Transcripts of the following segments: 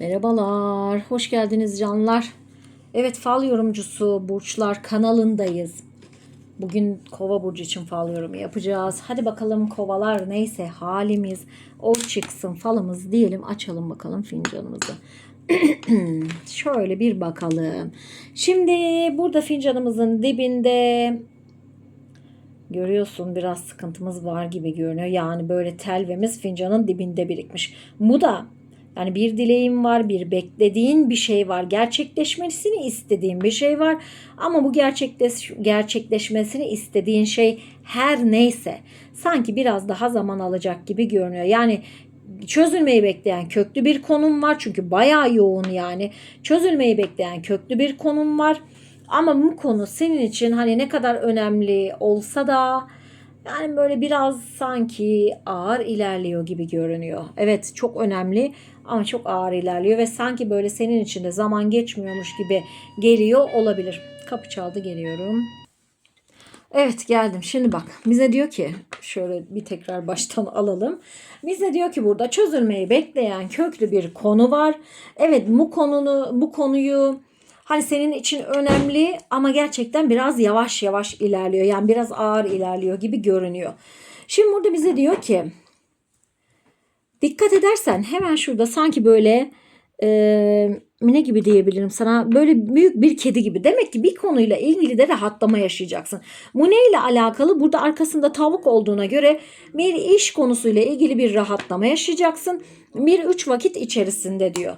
Merhabalar, hoş geldiniz canlar. Evet, fal yorumcusu Burçlar kanalındayız. Bugün kova burcu için fal yorumu yapacağız. Hadi bakalım kovalar neyse halimiz o çıksın falımız diyelim. Açalım bakalım fincanımızı. Şöyle bir bakalım. Şimdi burada fincanımızın dibinde görüyorsun biraz sıkıntımız var gibi görünüyor. Yani böyle telvemiz fincanın dibinde birikmiş. Bu da yani bir dileğin var, bir beklediğin bir şey var, gerçekleşmesini istediğin bir şey var. Ama bu gerçekleş, gerçekleşmesini istediğin şey her neyse sanki biraz daha zaman alacak gibi görünüyor. Yani çözülmeyi bekleyen köklü bir konum var çünkü bayağı yoğun yani çözülmeyi bekleyen köklü bir konum var. Ama bu konu senin için hani ne kadar önemli olsa da yani böyle biraz sanki ağır ilerliyor gibi görünüyor. Evet çok önemli ama çok ağır ilerliyor ve sanki böyle senin için de zaman geçmiyormuş gibi geliyor olabilir. Kapı çaldı geliyorum. Evet geldim. Şimdi bak bize diyor ki şöyle bir tekrar baştan alalım. Bize diyor ki burada çözülmeyi bekleyen köklü bir konu var. Evet bu konunu bu konuyu hani senin için önemli ama gerçekten biraz yavaş yavaş ilerliyor. Yani biraz ağır ilerliyor gibi görünüyor. Şimdi burada bize diyor ki dikkat edersen hemen şurada sanki böyle e, ne gibi diyebilirim sana böyle büyük bir kedi gibi. Demek ki bir konuyla ilgili de rahatlama yaşayacaksın. Bu neyle alakalı? Burada arkasında tavuk olduğuna göre bir iş konusuyla ilgili bir rahatlama yaşayacaksın. Bir üç vakit içerisinde diyor.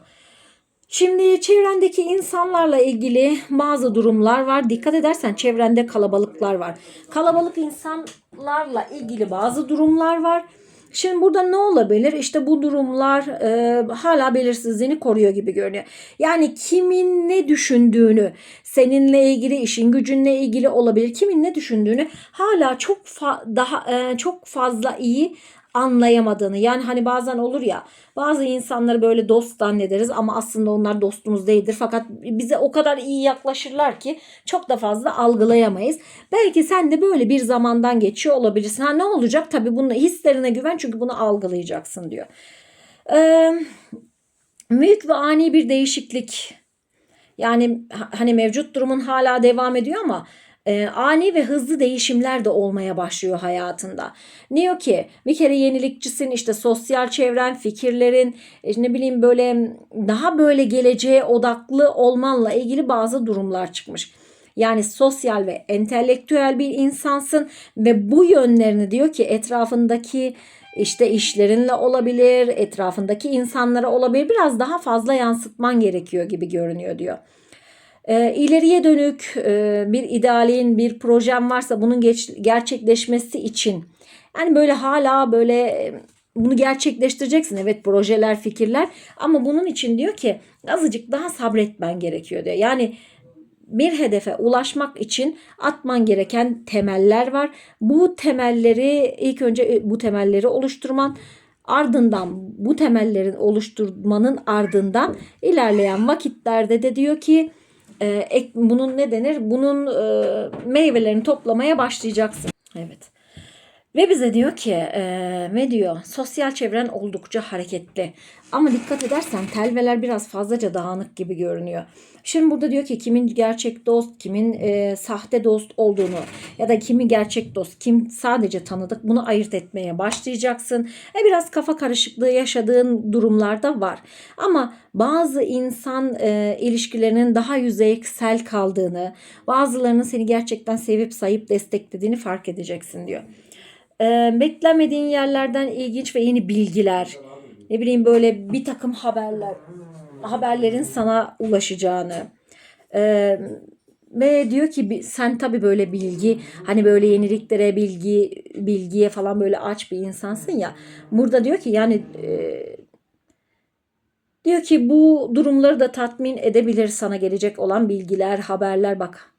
Şimdi çevrendeki insanlarla ilgili bazı durumlar var. Dikkat edersen çevrende kalabalıklar var. Kalabalık insanlarla ilgili bazı durumlar var. Şimdi burada ne olabilir? İşte bu durumlar e, hala belirsizliğini koruyor gibi görünüyor. Yani kimin ne düşündüğünü, seninle ilgili, işin gücünle ilgili olabilir. Kimin ne düşündüğünü hala çok fa- daha e, çok fazla iyi anlayamadığını yani hani bazen olur ya bazı insanları böyle dost zannederiz ama aslında onlar dostumuz değildir fakat bize o kadar iyi yaklaşırlar ki çok da fazla algılayamayız. Belki sen de böyle bir zamandan geçiyor olabilirsin. Ha ne olacak? Tabii bunun hislerine güven çünkü bunu algılayacaksın diyor. Ee, büyük ve ani bir değişiklik yani hani mevcut durumun hala devam ediyor ama e, ani ve hızlı değişimler de olmaya başlıyor hayatında. Diyor ki bir kere yenilikçisin işte sosyal çevren, fikirlerin ne bileyim böyle daha böyle geleceğe odaklı olmanla ilgili bazı durumlar çıkmış. Yani sosyal ve entelektüel bir insansın ve bu yönlerini diyor ki etrafındaki işte işlerinle olabilir, etrafındaki insanlara olabilir biraz daha fazla yansıtman gerekiyor gibi görünüyor diyor. E, ileriye dönük e, bir idealin, bir projem varsa bunun geç, gerçekleşmesi için yani böyle hala böyle e, bunu gerçekleştireceksin. Evet projeler, fikirler ama bunun için diyor ki azıcık daha sabretmen gerekiyor diyor. Yani bir hedefe ulaşmak için atman gereken temeller var. Bu temelleri ilk önce e, bu temelleri oluşturman ardından bu temellerin oluşturmanın ardından ilerleyen vakitlerde de diyor ki e, bunun ne denir? Bunun e, meyvelerini toplamaya başlayacaksın. Evet. Ve bize diyor ki e, ne diyor? Sosyal çevren oldukça hareketli. Ama dikkat edersen telveler biraz fazlaca dağınık gibi görünüyor. Şimdi burada diyor ki kimin gerçek dost, kimin e, sahte dost olduğunu ya da kimi gerçek dost, kim sadece tanıdık bunu ayırt etmeye başlayacaksın. E, biraz kafa karışıklığı yaşadığın durumlarda var. Ama bazı insan e, ilişkilerinin daha yüzeysel kaldığını, bazılarının seni gerçekten sevip sayıp desteklediğini fark edeceksin diyor e, beklemediğin yerlerden ilginç ve yeni bilgiler, ne bileyim böyle bir takım haberler, haberlerin sana ulaşacağını. E, ve diyor ki sen tabi böyle bilgi hani böyle yeniliklere bilgi bilgiye falan böyle aç bir insansın ya. Burada diyor ki yani e, diyor ki bu durumları da tatmin edebilir sana gelecek olan bilgiler haberler. Bak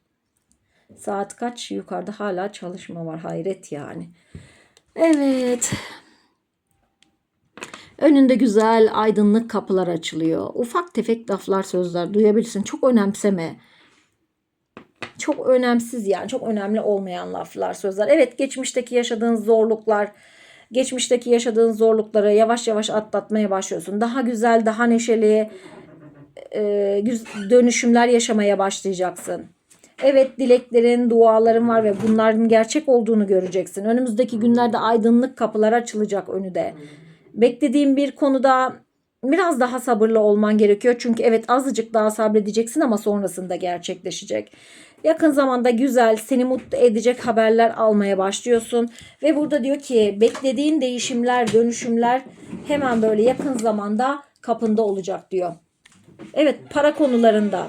saat kaç? Yukarıda hala çalışma var. Hayret yani Evet. Önünde güzel aydınlık kapılar açılıyor. Ufak tefek laflar sözler duyabilirsin. Çok önemseme. Çok önemsiz yani çok önemli olmayan laflar sözler. Evet geçmişteki yaşadığın zorluklar Geçmişteki yaşadığın zorlukları yavaş yavaş atlatmaya başlıyorsun. Daha güzel, daha neşeli e, dönüşümler yaşamaya başlayacaksın. Evet dileklerin, duaların var ve bunların gerçek olduğunu göreceksin. Önümüzdeki günlerde aydınlık kapılar açılacak önüde. Beklediğin bir konuda biraz daha sabırlı olman gerekiyor. Çünkü evet azıcık daha sabredeceksin ama sonrasında gerçekleşecek. Yakın zamanda güzel, seni mutlu edecek haberler almaya başlıyorsun. Ve burada diyor ki beklediğin değişimler, dönüşümler hemen böyle yakın zamanda kapında olacak diyor. Evet para konularında,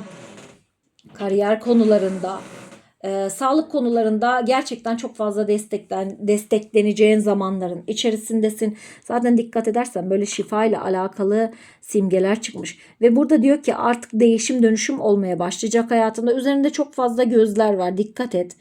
kariyer konularında, e, sağlık konularında gerçekten çok fazla desteklen destekleneceğin zamanların içerisindesin. Zaten dikkat edersen böyle şifa ile alakalı simgeler çıkmış. Ve burada diyor ki artık değişim dönüşüm olmaya başlayacak hayatında. Üzerinde çok fazla gözler var. Dikkat et.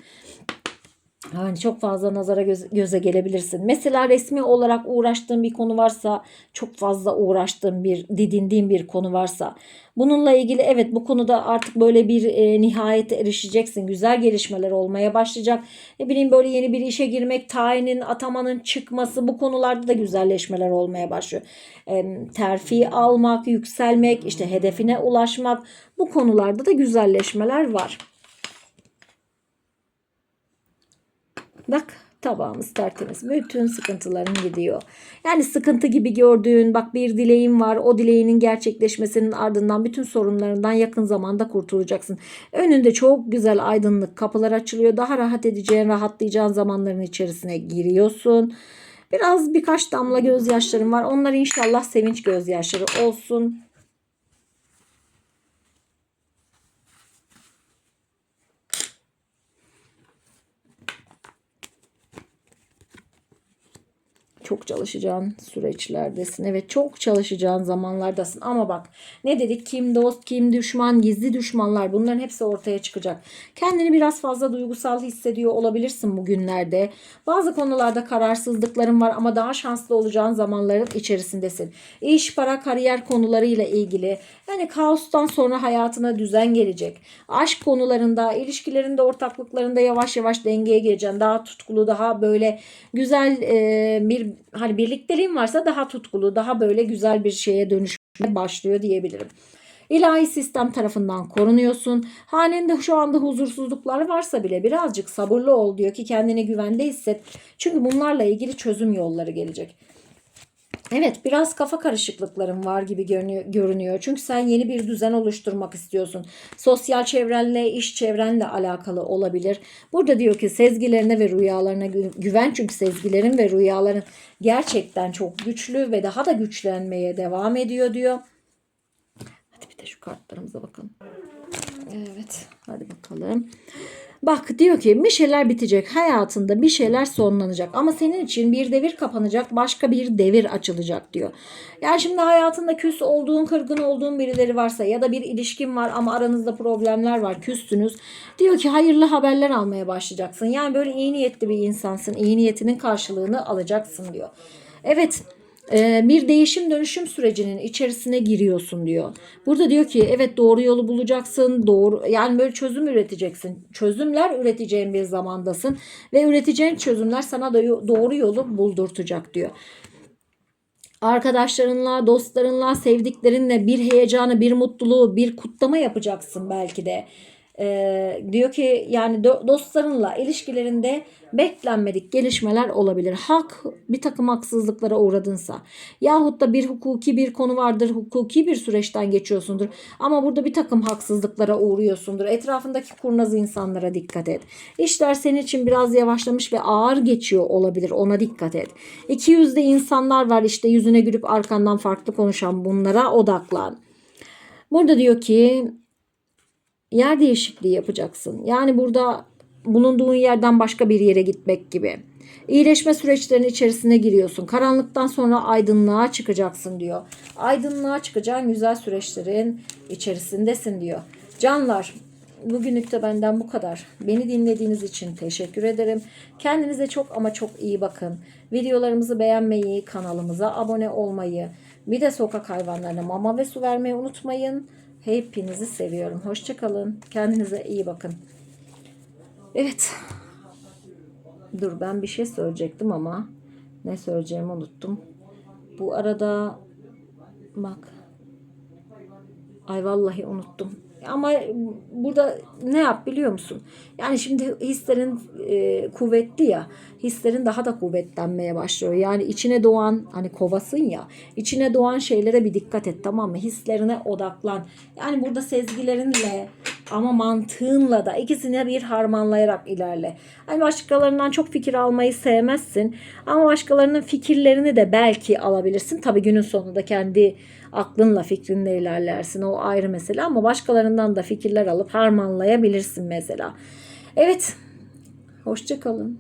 Yani çok fazla nazara göz- göze gelebilirsin. Mesela resmi olarak uğraştığın bir konu varsa, çok fazla uğraştığın bir, didindiğin bir konu varsa, bununla ilgili evet bu konuda artık böyle bir e, nihayete erişeceksin. Güzel gelişmeler olmaya başlayacak. Ne bileyim böyle yeni bir işe girmek, tayinin, atamanın çıkması bu konularda da güzelleşmeler olmaya başlıyor. E, terfi almak, yükselmek, işte hedefine ulaşmak bu konularda da güzelleşmeler var. Bak tabağımız tertemiz. Bütün sıkıntıların gidiyor. Yani sıkıntı gibi gördüğün bak bir dileğin var. O dileğinin gerçekleşmesinin ardından bütün sorunlarından yakın zamanda kurtulacaksın. Önünde çok güzel aydınlık kapılar açılıyor. Daha rahat edeceğin, rahatlayacağın zamanların içerisine giriyorsun. Biraz birkaç damla gözyaşlarım var. Onlar inşallah sevinç gözyaşları olsun. Çok çalışacağın süreçlerdesin. Evet çok çalışacağın zamanlardasın. Ama bak ne dedik kim dost kim düşman gizli düşmanlar bunların hepsi ortaya çıkacak. Kendini biraz fazla duygusal hissediyor olabilirsin bugünlerde. Bazı konularda kararsızlıkların var ama daha şanslı olacağın zamanların içerisindesin. İş, para, kariyer konularıyla ilgili yani kaostan sonra hayatına düzen gelecek. Aşk konularında, ilişkilerinde, ortaklıklarında yavaş yavaş dengeye geleceksin. Daha tutkulu, daha böyle güzel bir hani birlikteliğin varsa daha tutkulu, daha böyle güzel bir şeye dönüşmeye başlıyor diyebilirim. İlahi sistem tarafından korunuyorsun. Hanende şu anda huzursuzluklar varsa bile birazcık sabırlı ol diyor ki kendini güvende hisset. Çünkü bunlarla ilgili çözüm yolları gelecek. Evet biraz kafa karışıklıkların var gibi görünüyor. Çünkü sen yeni bir düzen oluşturmak istiyorsun. Sosyal çevrenle, iş çevrenle alakalı olabilir. Burada diyor ki sezgilerine ve rüyalarına gü- güven. Çünkü sezgilerin ve rüyaların gerçekten çok güçlü ve daha da güçlenmeye devam ediyor diyor. Hadi bir de şu kartlarımıza bakalım. Evet hadi bakalım. Bak diyor ki bir şeyler bitecek hayatında bir şeyler sonlanacak ama senin için bir devir kapanacak başka bir devir açılacak diyor. Yani şimdi hayatında küs olduğun kırgın olduğun birileri varsa ya da bir ilişkin var ama aranızda problemler var küstünüz. Diyor ki hayırlı haberler almaya başlayacaksın. Yani böyle iyi niyetli bir insansın iyi niyetinin karşılığını alacaksın diyor. Evet bir değişim dönüşüm sürecinin içerisine giriyorsun diyor. Burada diyor ki evet doğru yolu bulacaksın. Doğru yani böyle çözüm üreteceksin. Çözümler üreteceğin bir zamandasın ve üreteceğin çözümler sana da doğru yolu buldurtacak diyor. Arkadaşlarınla, dostlarınla, sevdiklerinle bir heyecanı, bir mutluluğu, bir kutlama yapacaksın belki de. Ee, diyor ki yani do- dostlarınla ilişkilerinde beklenmedik gelişmeler olabilir. Hak bir takım haksızlıklara uğradınsa yahut da bir hukuki bir konu vardır, hukuki bir süreçten geçiyorsundur. Ama burada bir takım haksızlıklara uğruyorsundur. Etrafındaki kurnaz insanlara dikkat et. İşler senin için biraz yavaşlamış ve ağır geçiyor olabilir. Ona dikkat et. İki yüzde insanlar var işte yüzüne gülüp arkandan farklı konuşan bunlara odaklan. Burada diyor ki yer değişikliği yapacaksın. Yani burada bulunduğun yerden başka bir yere gitmek gibi. İyileşme süreçlerinin içerisine giriyorsun. Karanlıktan sonra aydınlığa çıkacaksın diyor. Aydınlığa çıkacağın güzel süreçlerin içerisindesin diyor. Canlar bugünlük de benden bu kadar. Beni dinlediğiniz için teşekkür ederim. Kendinize çok ama çok iyi bakın. Videolarımızı beğenmeyi, kanalımıza abone olmayı, bir de sokak hayvanlarına mama ve su vermeyi unutmayın. Hepinizi seviyorum. Hoşçakalın. Kendinize iyi bakın. Evet. Dur ben bir şey söyleyecektim ama Ne söyleyeceğimi unuttum. Bu arada bak. Ay vallahi unuttum. Ama burada ne yap biliyor musun? Yani şimdi hislerin e, kuvvetli ya. Hislerin daha da kuvvetlenmeye başlıyor. Yani içine doğan hani kovasın ya. içine doğan şeylere bir dikkat et tamam mı? Hislerine odaklan. Yani burada sezgilerinle ama mantığınla da ikisini bir harmanlayarak ilerle. Hani başkalarından çok fikir almayı sevmezsin. Ama başkalarının fikirlerini de belki alabilirsin. Tabii günün sonunda kendi aklınla fikrinle ilerlersin. O ayrı mesele ama başkalarından da fikirler alıp harmanlayabilirsin mesela. Evet. Hoşça kalın.